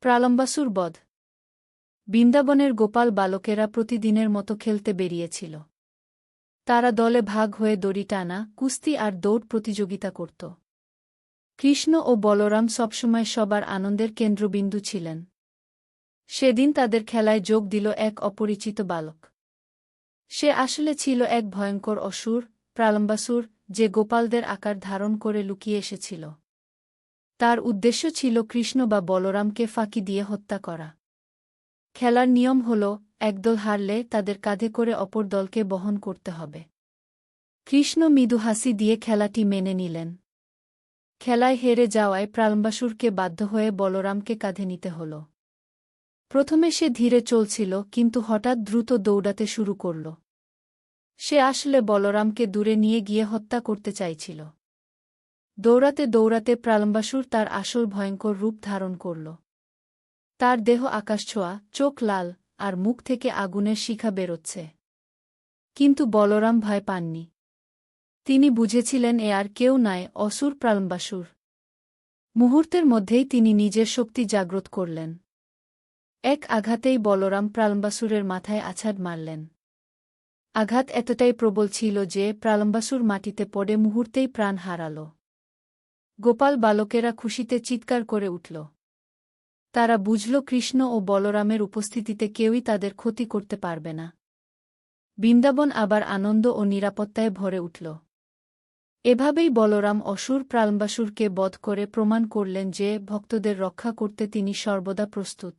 প্রালম্বাসুর বধ। বৃন্দাবনের গোপাল বালকেরা প্রতিদিনের মতো খেলতে বেরিয়েছিল। তারা দলে ভাগ হয়ে দড়ি টানা, কুস্তি আর দৌড় প্রতিযোগিতা করত। কৃষ্ণ ও বলরাম সবসময় সবার আনন্দের কেন্দ্রবিন্দু ছিলেন। সেদিন তাদের খেলায় যোগ দিল এক অপরিচিত বালক। সে আসলে ছিল এক ভয়ঙ্কর অসুর, প্রালম্বাসুর, যে গোপালদের আকার ধারণ করে লুকিয়ে এসেছিল। তার উদ্দেশ্য ছিল কৃষ্ণ বা বলরামকে ফাঁকি দিয়ে হত্যা করা। খেলার নিয়ম হল, একদল হারলে তাদের কাঁধে করে অপর দলকে বহন করতে হবে। কৃষ্ণ মৃদু হাসি দিয়ে খেলাটি মেনে নিলেন। খেলায় হেরে যাওয়ায় প্রালম্বাসুরকে বাধ্য হয়ে বলরামকে কাঁধে নিতে হল। প্রথমে সে ধীরে চলছিল, কিন্তু হঠাৎ দ্রুত দৌড়াতে শুরু করল। সে আসলে বলরামকে দূরে নিয়ে গিয়ে হত্যা করতে চাইছিল। দৌড়াতে দৌড়াতে প্রালম্বাসুর তার আসল ভয়ঙ্কর রূপ ধারণ করল। তার দেহ আকাশছোঁয়া চোখ লাল, আর মুখ থেকে আগুনের শিখা বেরোচ্ছে। কিন্তু বলরাম ভয় পাননি। তিনি বুঝেছিলেন এ আর কেউ নয় অসুর প্রালম্বাসুর। মুহূর্তের মধ্যেই তিনি নিজের শক্তি জাগ্রত করলেন। এক আঘাতেই বলরাম প্রালম্বাসুরের মাথায় আছাদ মারলেন। আঘাত এতটাই প্রবল ছিল যে প্রালম্বাসুর মাটিতে পড়ে মুহূর্তেই প্রাণ হারাল। গোপাল বালকেরা খুশিতে চিৎকার করে উঠল। তারা বুঝল কৃষ্ণ ও বলরামের উপস্থিতিতে কেউই তাদের ক্ষতি করতে পারবে না। বৃন্দাবন আবার আনন্দ ও নিরাপত্তায় ভরে উঠল। এভাবেই বলরাম অসুর প্রালম্বাসুরকে বধ করে প্রমাণ করলেন যে ভক্তদের রক্ষা করতে তিনি সর্বদা প্রস্তুত।